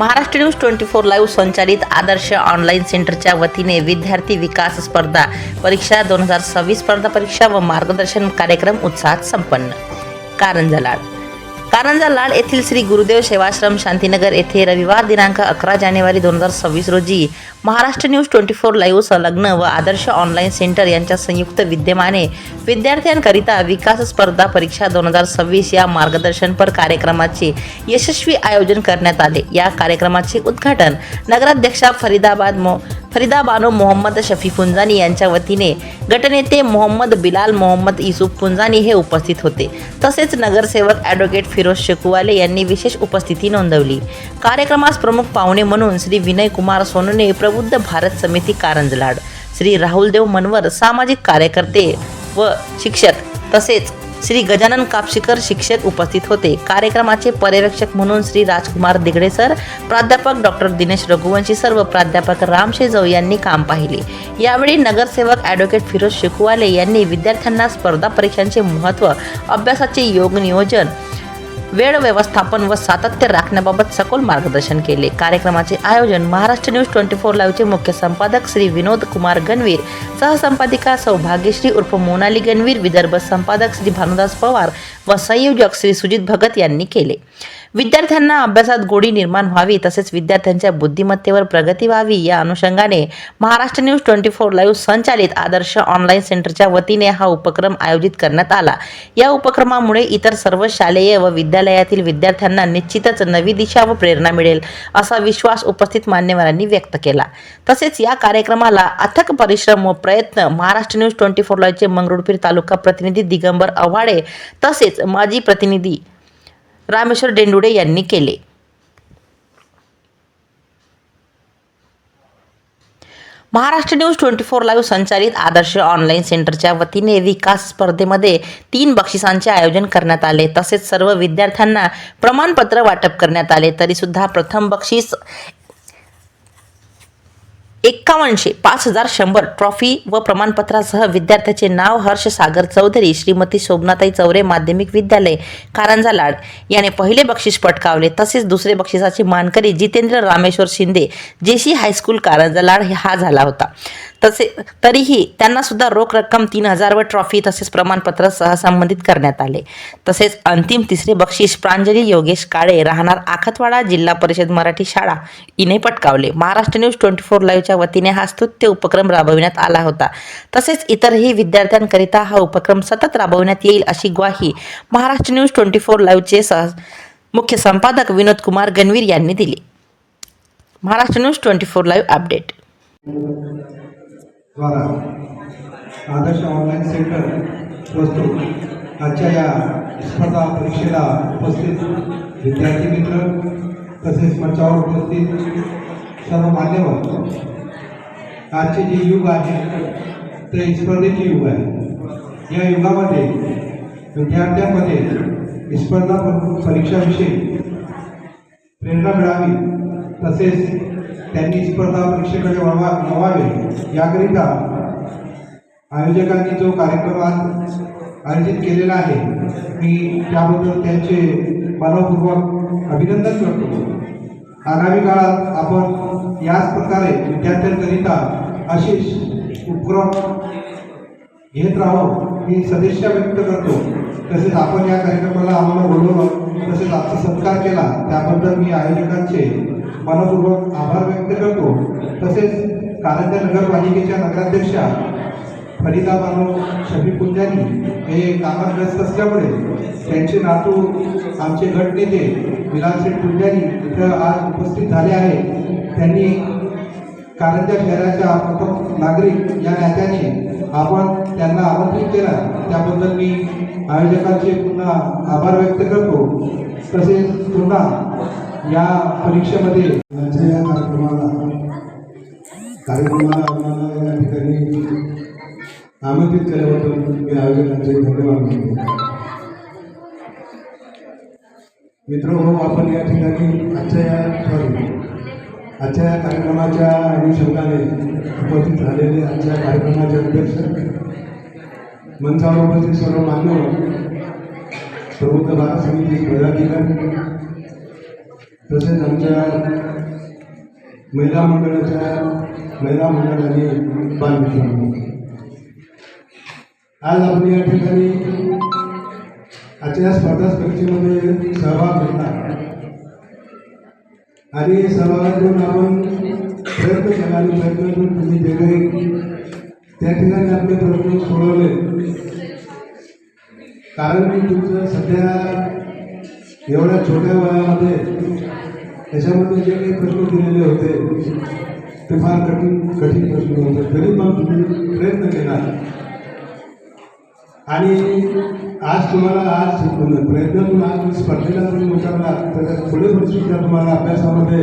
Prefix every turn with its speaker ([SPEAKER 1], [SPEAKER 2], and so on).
[SPEAKER 1] Maharashtra news twenty four live संचालित आदर्श online सेंटरच्या वतीने विद्यार्थी विकास स्पर्धा परीक्षा दोन हजार सव्वीस स्पर्धा परीक्षा व मार्गदर्शन कार्यक्रम उत्साहात संपन्न. कारण झाला कारंजा लाड येथील श्री गुरुदेव सेवाश्रम शांतीनगर येथे रविवार दिनांक अकरा जानेवारी दोन हजार सव्वीस रोजी Maharashtra news twenty four live संलग्न व आदर्श ऑनलाईन सेंटर यांच्या संयुक्त विद्यमाने विद्यार्थ्यांकरिता विकास स्पर्धा परीक्षा दोन हजार सव्वीस या मार्गदर्शनपर कार्यक्रमाचे यशस्वी आयोजन करण्यात आले. या कार्यक्रमाचे उद्घाटन नगराध्यक्षा फरीदाबाद मो फरीदा बानो मोहम्मद शफी फुंजानी यांच्या वतीने गटनेते मोहम्मद बिलाल मोहम्मद युसुफ फुंजानी हे उपस्थित होते. तसेच नगरसेवक ॲडव्होकेट फिरोज शेकुवाले यांनी विशेष उपस्थिती नोंदवली. कार्यक्रमास प्रमुख पाहुणे म्हणून श्री विनय कुमार सोनने प्रबुद्ध भारत समिती कारंजलाड श्री राहुलदेव मनवर सामाजिक कार्यकर्ते व शिक्षक तसेच श्री गजानन कापशीकर शिक्षक उपस्थित होते. कार्यक्रमाचे पर्यवेक्षक म्हणून श्री राजकुमार दिगडे सर प्राध्यापक डॉक्टर दिनेश रघुवंशी सर्व प्राध्यापक राम शेजव यांनी काम पाहिले. यावेळी नगरसेवक ॲडव्होकेट फिरोज शेखुवाले यांनी विद्यार्थ्यांना स्पर्धा परीक्षांचे महत्त्व अभ्यासाचे योग नियोजन वेळ व्यवस्थापन व सातत्य राखण्याबाबत सखोल मार्गदर्शन केले. कार्यक्रमाचे आयोजन महाराष्ट्र न्यूज ट्वेंटी फोर लाईव्हचे मुख्य संपादक श्री विनोद कुमार गणवीर सहसंपादिका सौभाग्यश्री उर्फ मोनाली गणवीर विदर्भ संपादक श्री भानुदास पवार व संयोजक श्री सुजित भगत यांनी केले. विद्यार्थ्यांना अभ्यासात गोडी निर्माण व्हावी तसेच विद्यार्थ्यांच्या बुद्धिमत्तेवर प्रगती व्हावी या अनुषंगाने Maharashtra news twenty four live संचालित आदर्श ऑनलाईन सेंटरच्या वतीने हा उपक्रम आयोजित करण्यात आला. या उपक्रमामुळे इतर सर्व शालेय व विद्यालयातील विद्यार्थ्यांना निश्चितच नवी दिशा व प्रेरणा मिळेल असा विश्वास उपस्थित मान्यवरांनी व्यक्त केला. तसेच या कार्यक्रमाला अथक परिश्रम व प्रयत्न महाराष्ट्र न्यूज ट्वेंटी फोर लाईव्हचे मंगरुळपीर तालुका प्रतिनिधी दिगंबर आव्हाडे तसेच माजी प्रतिनिधी रामेश्वर डेंडुडे यांनी केले. Maharashtra news twenty four live संचालित आदर्श ऑनलाईन सेंटरच्या वतीने विकास स्पर्धेमध्ये तीन बक्षिसांचे आयोजन करण्यात आले. तसेच सर्व विद्यार्थ्यांना प्रमाणपत्र वाटप करण्यात आले. तरीसुद्धा प्रथम बक्षीस एक्कावनशे पाच हजार शंभर ट्रॉफी व प्रमाणपत्रासह विद्यार्थ्याचे नाव हर्ष सागर चौधरी श्रीमती शोभनाताई चौरे माध्यमिक विद्यालय कारंजा लाड याने पहिले बक्षीस पटकावले. तसेच दुसरे बक्षिसाचे मानकरी Jitendra Rameshwar Shinde JC high school Karanja Lad हा झाला होता. तसे तरीही त्यांना सुद्धा रोख रक्कम तीन हजार व ट्रॉफी तसेच प्रमाणपत्र सहसंबंधित करण्यात आले. तसेच अंतिम तिसरे बक्षीस प्रांजली योगेश काळे राहणार आखतवाडा जिल्हा परिषद मराठी शाळा इने पटकावले. महाराष्ट्र न्यूज ट्वेंटी फोर लाईव्हच्या वतीने हा स्तुत्य उपक्रम राबविण्यात आला होता. तसेच इतरही विद्यार्थ्यांकरिता हा उपक्रम सतत राबविण्यात येईल अशी ग्वाही महाराष्ट्र न्यूज ट्वेंटी फोर लाईव्हचे सह मुख्य संपादक विनोद कुमार गणवीर यांनी दिली. Maharashtra news twenty four live update.
[SPEAKER 2] द्वारा आदर्श ऑनलाईन सेंटर प्रस्तुत आजच्या या स्पर्धा परीक्षेला उपस्थित विद्यार्थी मित्र तसेच मंचावर उपस्थित सर्व मान्यवर आजचे जे युग आहे ते स्पर्धेचे युग आहे. या युगामध्ये विद्यार्थ्यांमध्ये स्पर्धा परीक्षाविषयी प्रेरणा मिळावी तसेच त्यांनी स्पर्धा परीक्षेकडे वळवा वळवावे याकरिता आयोजकांनी जो कार्यक्रम आज आयोजित केलेला आहे मी त्याबद्दल त्यांचे मनपूर्वक अभिनंदन करतो. आगामी काळात आपण याच प्रकारे विद्यार्थ्यांकरिता अशीच उपक्रम घेत राहू मी सदिच्छा व्यक्त करतो. तसेच आपण या कार्यक्रमाला आम्हाला बोलवलं तसेच आपला सत्कार केला त्याबद्दल मी आयोजकांचे मनपूर्वक आभार व्यक्त करतो. तसेच कारंजा नगरपालिकेच्या नगराध्यक्षा फरिदा बानो शफी पुंजानी हे कामात व्यस्त असल्यामुळे त्यांचे नातू आमचे गटनेते विलास शेठ पुंजानी इथं आज उपस्थित झाले आहे त्यांनी कारंजा शहराच्या प्रथम नागरिक या नात्याने आपण त्यांना आमंत्रित केलं. त्याबद्दल मी आयोजकांचे पुन्हा आभार व्यक्त करतो. तसेच पुन्हा या परीक्षेमध्ये
[SPEAKER 3] आजच्या या कार्यक्रमाला कार्यक्रमाला आम्हाला या ठिकाणी आमंत्रित केल्याबद्दल मी आयोजकांचे धन्यवाद मानतो मित्र हो आपण या ठिकाणी आजच्या या सॉरी आजच्या या कार्यक्रमाच्या अनुषंगाने उपस्थित झालेले आजच्या कार्यक्रमाचे अध्यक्ष मंचावर उपस्थित सर्व मान्यवर हो, प्रबुद्ध भारत समिती पदाधिकारी तसेच आमच्या महिला मंडळाच्या महिला मंडळाने आणि आज आपण या ठिकाणी आजच्या स्पर्धा स्पर्धेमध्ये सहभाग घेतला. आणि सहभागातून आपण प्रयत्न केला आणि प्रयत्नातून तुम्ही जे काही त्या ठिकाणी आपले प्रश्न सोडवले. कारण की तुमचं सध्या एवढ्या छोट्या वयामध्ये त्याच्यामध्ये जे काही प्रश्न दिलेले होते ते फार कठीण कठीण प्रश्न होते. तरी पण तुम्ही प्रयत्न केला. आणि आज तुम्हाला आज प्रयत्नातून आज स्पर्धेला तुम्ही उतरला तर पुढे पण सुद्धा तुम्हाला अभ्यासामध्ये